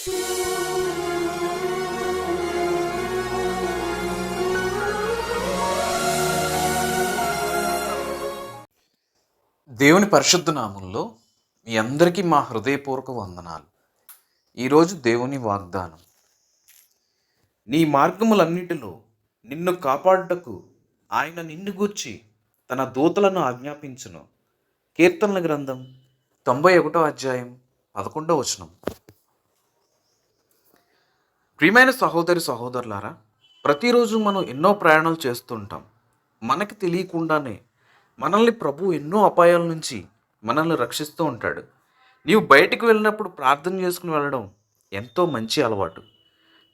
దేవుని పరిశుద్ధ నామంలో మీ అందరికీ మా హృదయపూర్వక వందనాలు. ఈరోజు దేవుని వాగ్దానం. నీ మార్గములన్నిటిలో నిన్ను కాపాడుటకు ఆయన నిన్ను గూర్చి తన దూతలను ఆజ్ఞాపించును. కీర్తనల గ్రంథం తొంభై ఒకటో అధ్యాయం పదకొండో వచనం. ప్రియమైన సహోదరి సహోదరులారా ప్రతిరోజు మనం ఎన్నో ప్రయాణాలు చేస్తుంటాం. మనకి తెలియకుండానే మనల్ని ప్రభు ఎన్నో అపాయాల నుంచి మనల్ని రక్షిస్తూ ఉంటాడు. నీవు బయటికి వెళ్ళినప్పుడు ప్రార్థన చేసుకుని వెళ్ళడం ఎంతో మంచి అలవాటు.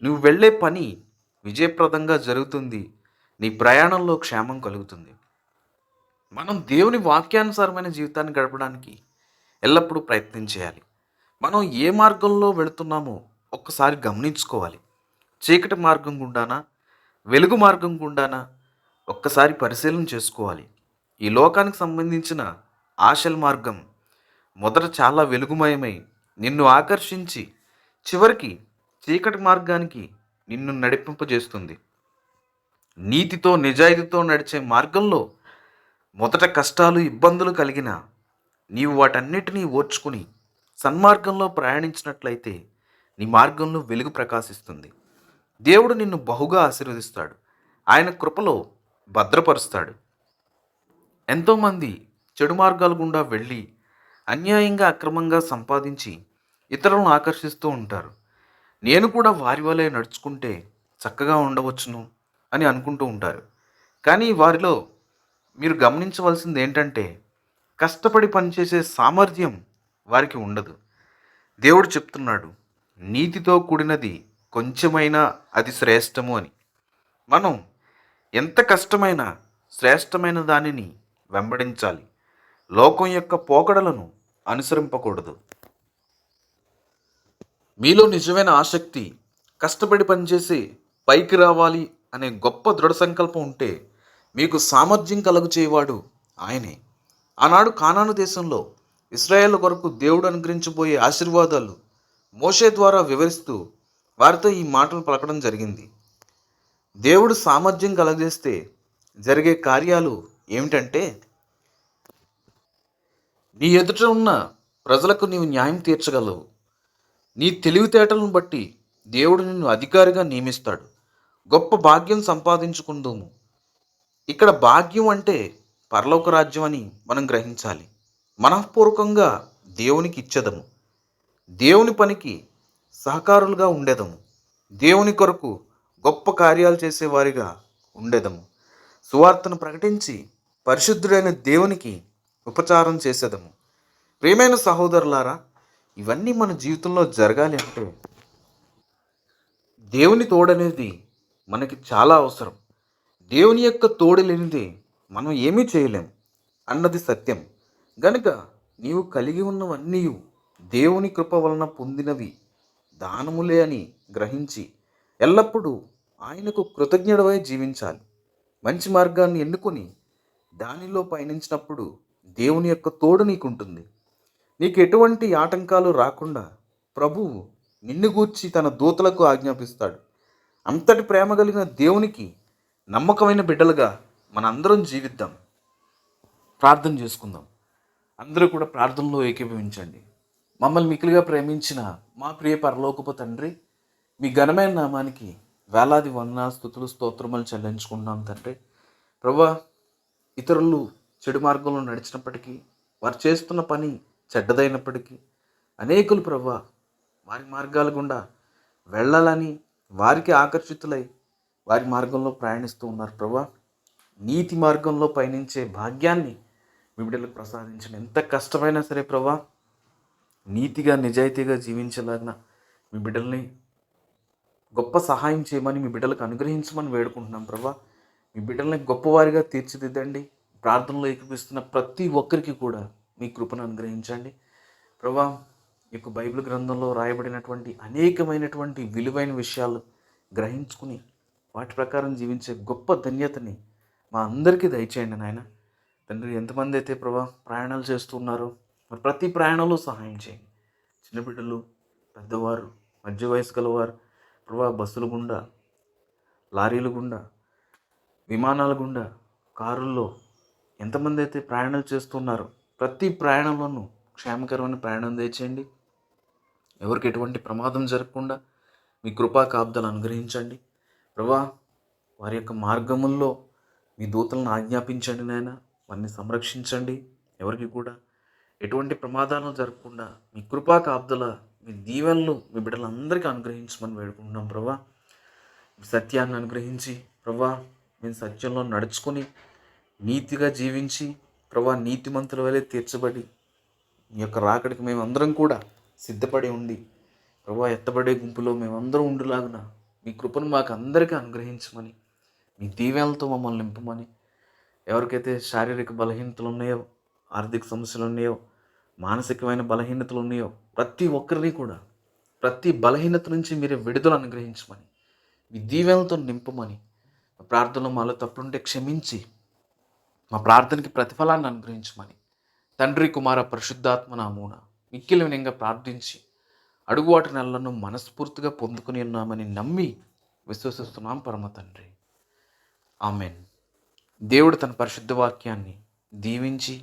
నువ్వు వెళ్ళే పని విజయప్రదంగా జరుగుతుంది. నీ ప్రయాణంలో క్షేమం కలుగుతుంది. మనం దేవుని వాక్యానుసారమైన జీవితాన్ని గడపడానికి ఎల్లప్పుడూ ప్రయత్నం చేయాలి. మనం ఏ మార్గంలో వెళుతున్నామో ఒక్కసారి గమనించుకోవాలి. చీకటి మార్గం గుండానా? వెలుగు మార్గం గుండానా? ఒక్కసారి పరిశీలన చేసుకోవాలి. ఈ లోకానికి సంబంధించిన ఆశల మార్గం మొదట చాలా వెలుగుమయమై నిన్ను ఆకర్షించి చివరికి చీకటి మార్గానికి నిన్ను నడిపింపజేస్తుంది. నీతితో నిజాయితీతో నడిచే మార్గంలో మొదట కష్టాలు ఇబ్బందులు కలిగిన నీవు వాటన్నిటినీ ఓర్చుకుని సన్మార్గంలో ప్రయాణించినట్లయితే నీ మార్గంలో వెలుగు ప్రకాశిస్తుంది. దేవుడు నిన్ను బహుగా ఆశీర్వదిస్తాడు. ఆయన కృపలో భద్రపరుస్తాడు. ఎంతోమంది చెడు మార్గాల గుండా వెళ్ళి అన్యాయంగా అక్రమంగా సంపాదించి ఇతరులను ఆకర్షిస్తూ ఉంటారు. నేను కూడా వారి వలె నడుచుకుంటే చక్కగా ఉండవచ్చును అని అనుకుంటూ ఉంటారు. కానీ వారిలో మీరు గమనించవలసింది ఏంటంటే కష్టపడి పనిచేసే సామర్థ్యం వారికి ఉండదు. దేవుడు చెప్తున్నాడు నీతితో కూడినది కొంచెమైనా అది శ్రేష్టము అని. మనం ఎంత కష్టమైన శ్రేష్టమైన దానిని వెంబడించాలి. లోకం యొక్క పోకడలను అనుసరింపకూడదు. మీలో నిజమైన ఆసక్తి కష్టపడి పనిచేసి పైకి రావాలి అనే గొప్ప దృఢ సంకల్పం ఉంటే మీకు సామర్థ్యం కలుగు చేయవాడు ఆయనే. ఆనాడు కానాను దేశంలో ఇస్రాయేల్ కొరకు దేవుడు అనుగ్రహించబోయే ఆశీర్వాదాలు మోషే ద్వారా వివరిస్తూ వారితో ఈ మాటలు పలకడం జరిగింది. దేవుడు సామర్థ్యం కలగజేస్తే జరిగే కార్యాలు ఏమిటంటే నీ ఎదుట ఉన్న ప్రజలకు నీవు న్యాయం తీర్చగలవు. నీ తెలివితేటలను బట్టి దేవుడు నిన్ను అధికారిగా నియమిస్తాడు. గొప్ప భాగ్యం సంపాదించుకుందాము. ఇక్కడ భాగ్యం అంటే పరలోక రాజ్యం అని మనం గ్రహించాలి. మనఃపూర్వకంగా దేవునికి ఇచ్చేదము. దేవుని పనికి సహకారులుగా ఉండేదము. దేవుని కొరకు గొప్ప కార్యాలు చేసేవారిగా ఉండేదము. సువార్తను ప్రకటించి పరిశుద్ధుడైన దేవునికి ఉపచారం చేసేదము. ప్రియమైన సహోదరులారా ఇవన్నీ మన జీవితంలో జరగాలి అంటే దేవుని తోడనేది మనకి చాలా అవసరం. దేవుని యొక్క తోడు లేనిదే మనం ఏమీ చేయలేం అన్నది సత్యం. గనుక నీవు కలిగి ఉన్నవన్నీ దేవుని కృప వలన పొందినవి దానములే అని గ్రహించి ఎల్లప్పుడూ ఆయనకు కృతజ్ఞుడవై జీవించాలి. మంచి మార్గాన్ని ఎన్నుకొని దానిలో పయనించినప్పుడు దేవుని యొక్క తోడు నీకుంటుంది. నీకు ఎటువంటి ఆటంకాలు రాకుండా ప్రభువు నిన్ను గూర్చి తన దూతలకు ఆజ్ఞాపిస్తాడు. అంతటి ప్రేమ కలిగిన దేవునికి నమ్మకమైన బిడ్డలుగా మనందరం జీవిద్దాం. ప్రార్థన చేసుకుందాం. అందరూ కూడా ప్రార్థనలో ఏకీభవించండి. మమ్మల్ని మికిలిగా ప్రేమించిన మా ప్రియ పరలోకపు తండ్రి మీ ఘనమైన నామానికి వేలాది వందన స్థుతులు స్తోత్రములు చెల్లించుకుంటున్నాం తండ్రి. ప్రభా ఇతరులు చెడు మార్గంలో నడిచినప్పటికీ వారు చేస్తున్న పని చెడ్డదైనప్పటికీ అనేకులు ప్రభా వారి మార్గాల గుండా వెళ్ళాలని వారికి ఆకర్షితులై వారి మార్గంలో ప్రయాణిస్తూ ఉన్నారు ప్రభా. నీతి మార్గంలో పయనించే భాగ్యాన్ని మీ బిడ్డలకు ప్రసాదించండి. ఎంత కష్టమైనా సరే ప్రభా నీతిగా నిజాయితీగా జీవించలాగిన మీ బిడ్డల్ని గొప్ప సహాయం చేయమని మీ బిడ్డలకు అనుగ్రహించమని వేడుకుంటున్నాం ప్రభా. మీ బిడ్డల్ని గొప్పవారిగా తీర్చిదిద్దండి. ప్రార్థనలో ఏకపిస్తున్న ప్రతి ఒక్కరికి కూడా మీ కృపను అనుగ్రహించండి. ప్రభా ఈ యొక్క బైబిల్ గ్రంథంలో రాయబడినటువంటి అనేకమైనటువంటి విలువైన విషయాలు గ్రహించుకుని వాటి ప్రకారం జీవించే గొప్ప ధన్యతని మా అందరికీ దయచేయండి నాయన. తండ్రి ఎంతమంది అయితే ప్రభా ప్రయాణాలు చేస్తున్నారో మరి ప్రతి ప్రయాణంలో సహాయం చేయండి. చిన్న బిడ్డలు పెద్దవారు మధ్య వయసు గలవారు ప్రభా బస్సుల గుండా లారీల గుండా విమానాల గుండా కారుల్లో ఎంతమంది అయితే ప్రయాణాలు చేస్తున్నారో ప్రతి ప్రయాణంలోనూ క్షేమకరమైన ప్రయాణం తెచ్చేయండి. ఎవరికి ఎటువంటి ప్రమాదం జరగకుండా మీ కృపా కాబ్దాలు అనుగ్రహించండి. ప్రభా వారి యొక్క మార్గముల్లో మీ దూతలను ఆజ్ఞాపించండి నాయన. వారిని సంరక్షించండి. ఎవరికి కూడా ఎటువంటి ప్రమాదాలు జరగకుండా మీ కృపా కాబ్దల మీ దీవెనలు మీ బిడ్డలందరికీ అనుగ్రహించమని వేడుకుంటున్నాం ప్రభా. సత్యాన్ని అనుగ్రహించి ప్రభా మేము సత్యంలో నడుచుకొని నీతిగా జీవించి ప్రభా నీతిమంతుల వలె తీర్చబడి మీ యొక్క రాకడికి మేమందరం కూడా సిద్ధపడి ఉండి ప్రభా ఎత్తబడే గుంపులో మేమందరం ఉండులాగున మీ కృపను మాకు అందరికీ అనుగ్రహించమని మీ దీవెనలతో మమ్మల్ని నింపమని ఎవరికైతే శారీరక బలహీనతలు ఉన్నాయో ఆర్థిక సమస్యలు ఉన్నాయో మానసికమైన బలహీనతలు ఉన్నాయో ప్రతి ఒక్కరిని కూడా ప్రతి బలహీనత నుంచి మీరే విడుదల అనుగ్రహించమని మీ దీవెనలతో నింపమని మా ప్రార్థనలో మాలో తప్పుంటే క్షమించి మా ప్రార్థనకి ప్రతిఫలాన్ని అనుగ్రహించమని తండ్రి కుమార పరిశుద్ధాత్మ నామూన మిక్కిలి వినంగా ప్రార్థించి అడుగువాటి నెలలను మనస్ఫూర్తిగా పొందుకుని ఉన్నామని నమ్మి విశ్వసిస్తున్నాం పరమ తండ్రి. ఆమెన్. దేవుడు తన పరిశుద్ధ వాక్యాన్ని దీవించి